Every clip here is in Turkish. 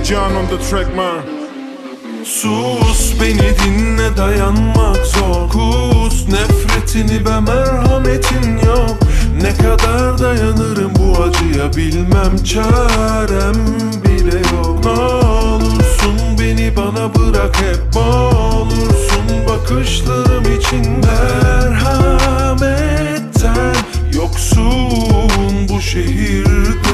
John on the track man Sus beni dinle dayanmak zor. Kus nefretini ve merhametin yok. Ne kadar dayanırım bu acıya bilmem çarem bile yok. Ne olursun beni bana bırak hep Boğulursun. Bakışlarım için Merhametten yoksun. Bu şehirde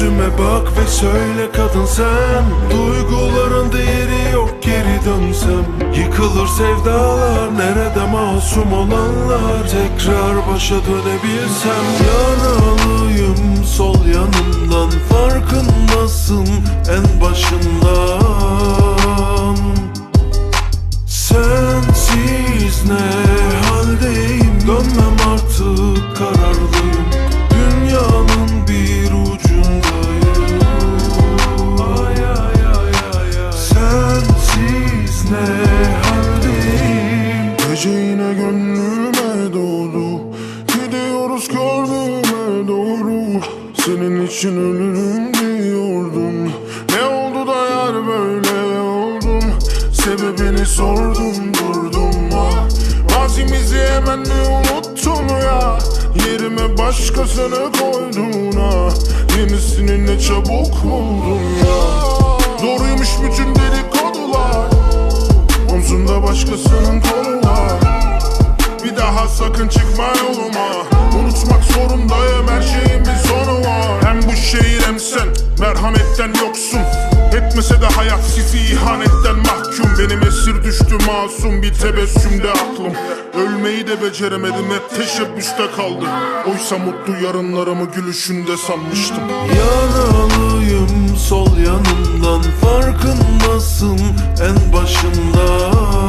Yüzüme bak ve söyle kadın sen. Duyguların değeri yok geri dönsem. Yıkılır sevdalar nerede masum olanlar? Tekrar başa dönebilsem. Yaralıyım sol yanımdan. Farkındasın en başından. Sensiz ne haldeyim? Dönmem artık kararlıyım Ne haldeyim Gece yine gönlüme doğdu Gidiyoruz gördüğüme doğru. Senin için ölürüm diyordum. Ne oldu da yar böyle oldun Sebebini sordum durdum. Ah Mazimizi hemen mi unuttun ya? Yerime başkasını koydun. Ha Yenisini ne çabuk buldun Başkasının kolu var Bir daha sakın çıkma yoluma. Unutmak zorundayım her şeyin bir sonu var. Hem bu şehir hem sen merhametten yoksun. Etmese de hayat sizi ihanetten mahkum. Benim esir düştü masum bir tebessümde aklım. Ölmeyi de beceremedim hep teşebbüste kaldı Oysa mutlu yarınlarımı gülüşünde sanmıştım. Yaralıyım sol yanımdan Farkındasın en başından